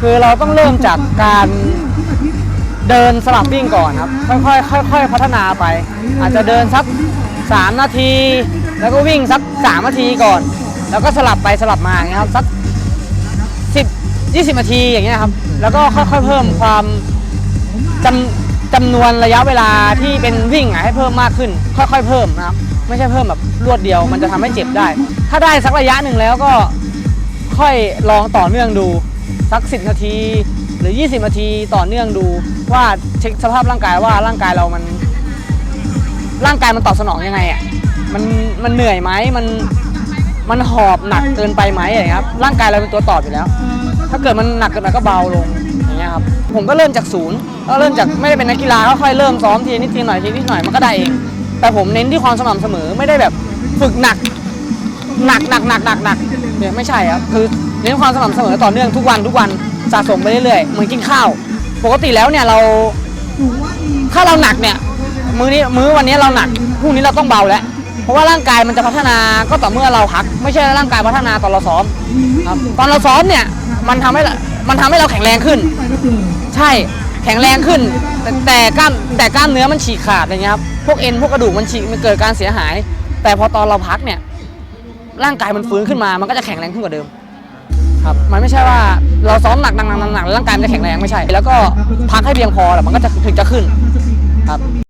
คือเราต้องเริ่มจากการเดินสลับวิ่งก่อนครับ ค่อยๆค่อยๆพัฒนาไป อาจจะเดินสัก3นาที แล้วก็วิ่งสัก3นาทีก่อน แล้วก็สลับไปสลับมาอย่างเงี้ยครับสัก10 20นาทีอย่างเงี้ยครับ แล้วก็ค่อยๆเพิ่มความจำจำนวนระยะเวลาที่เป็นวิ่งอะให้เพิ่มมากขึ้น ค่อยๆเพิ่มนะครับ ไม่ใช่เพิ่มแบบรวดเดียวมันจะทำให้เจ็บได้ ถ้าได้สักระยะหนึ่งแล้วก็ค่อยลองต่อเนื่องดู สัก 10 นาที หรือ 20 นาทีต่อเนื่องดูว่าเช็คสภาพร่างกายว่าร่างกายเรามัน ร่างกายมันตอบสนองยังไงอะมันมันเหนื่อยไหมมันมันหอบหนักเกินไปไหมอะไรครับ ร่างกายเราเป็นตัวตอบอยู่แล้ว ถ้าเกิดมันหนักเกินไปก็เบาลงอย่างเงี้ยครับผมก็เริ่มจากศูนย์ก็เริ่มจากไม่ได้เป็นนักกีฬาก็ค่อยเริ่มซ้อมทีนิดทีหน่อยทีนิดหน่อยมันก็ได้เอง แต่ผมเน้นที่ความสม่ำเสมอไม่ได้แบบฝึกหนักหนักหนักหนักหนักหนักเนี่ยไม่ใช่ครับคือ น้นความสม่ำเสมอต่อเนื่องทุกวันทุกวันสะสมไปเรื่อยๆเหมือนกินข้าว ปกติแล้วเนี่ยเราถ้าเราหนักเนี่ยมื้อนี้มื้อวันนี้เราหนักพรุ่งนี้เราต้องเบาแล้วเพราะว่าร่างกายมันจะพัฒนาก็ต่อเมื่อเราพัก ไม่ใช่ร่างกายพัฒนาตอนเราซ้อมครับตอนเราซ้อมเนี่ยมันทำให้มันทำให้เราแข็งแรงขึ้น ใช่แข็งแรงขึ้นแต่แต่กล้ามแต่กล้ามเนื้อมันฉีกขาดอย่างเงี้ยครับพวกเอ็นพวกกระดูกมันฉีกมันเกิดการเสียหาย แต่พอตอนเราพักเนี่ยร่างกายมันฟื้นขึ้นมามันก็จะแข็งแรงขึ้นกว่าเดิม ครับมันไม่ใช่ว่าเราซ้อมหนักหนักหนักหนักแล้วร่างกายมันจะแข็งแรงไม่ใช่ แล้วก็พักให้เพียงพอแล้วมันก็จะถึงจะขึ้นครับ